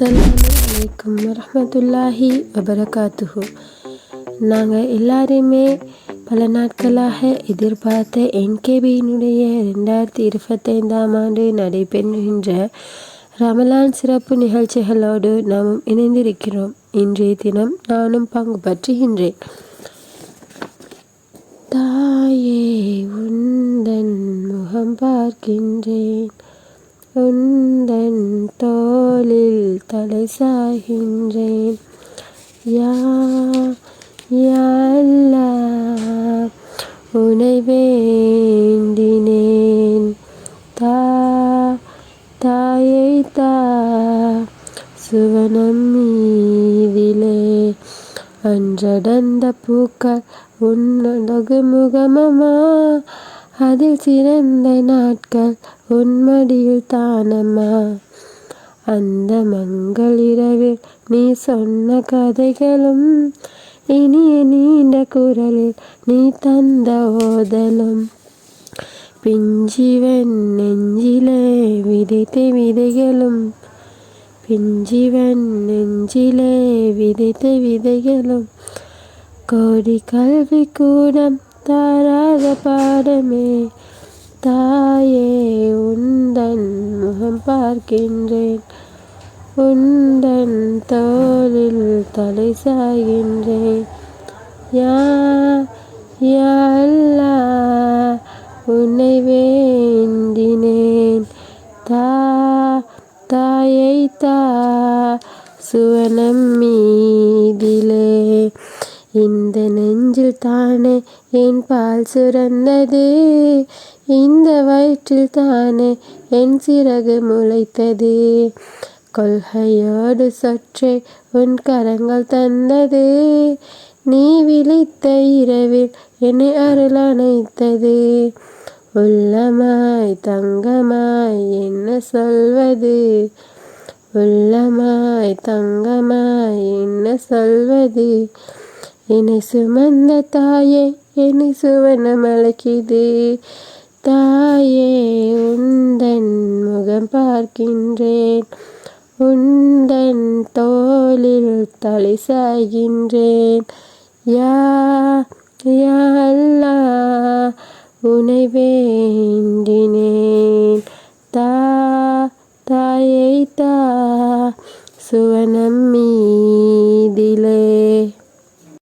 அஸ்ஸலாமு அலைக்கும் வரஹ்மத்துல்லாஹி வபரகாத்துஹு. நாங்கள் எல்லாருமே பல நாட்களாக எதிர்பார்த்த என்கேபியினுடைய ரெண்டாயிரத்தி இருபத்தைந்தாம் ஆண்டு நடைபெறுகின்ற ரமலான் சிறப்பு நிகழ்ச்சிகளோடு நாமும் இணைந்திருக்கிறோம். இன்றைய தினம் நானும் பங்கு பற்றுகின்றேன். தாயே உந்தன் முகம் பார்க்கின்றேன். உந்தன் தோளில் தலை சாகின்றேன் யா யா உனை வேண்டினேன். தா தாயை தா சுவனம் மீதிலே. அன்றடர்ந்த பூக்கள் உன்னழகு முகமமா அதில் சிறந்த நாட்கள் உன்மடியில் தானம்மா அந்த மங்கள் இரவில் நீ சொன்ன கதைகளும் இனிய நீண்ட குரலில் நீ தந்த ஓதலும் பிஞ்சிவன் நெஞ்சிலே விதைத்த விதைகளும் பிஞ்சிவன் நெஞ்சிலே விதைத்த விதைகளும் கோடி கல்வி கூடம் தராத பாடமே. தாயே உந்தன் முகம் பார்க்கின்றேன். உந்தன் தோளில் தலை சாய்கின்றேன். யா யா அல்லாஹ், உன்னை வேண்டினேன். தா தாயை தா சுவனம் மீதிலே. இந்த நெஞ்சில் தானே என் பால் சுரந்தது? இந்த வயிற்றில் தானே என் சிறகு முளைத்தது? கொள்கையோடு சொற்றை உன் கரங்கள் தந்தது. நீ விழித்த இரவில் என்னை அருள் அணைத்தது. உள்ளமாய் தங்கமாய் என்ன சொல்வது? உள்ளமாய் தங்கமாய் என்ன சொல்வது? என்னை சுமந்த தாயே என்னை சுவனம் அழைக்குது தாயே உந்தன் முகம் பார்க்கின்றேன். உந்தன் தோளில் தலை சாய்கின்றேன். யா யா அல்லாஹ், உனை வேண்டினேன். தா தாயை தா சுவனம் மீதிலே.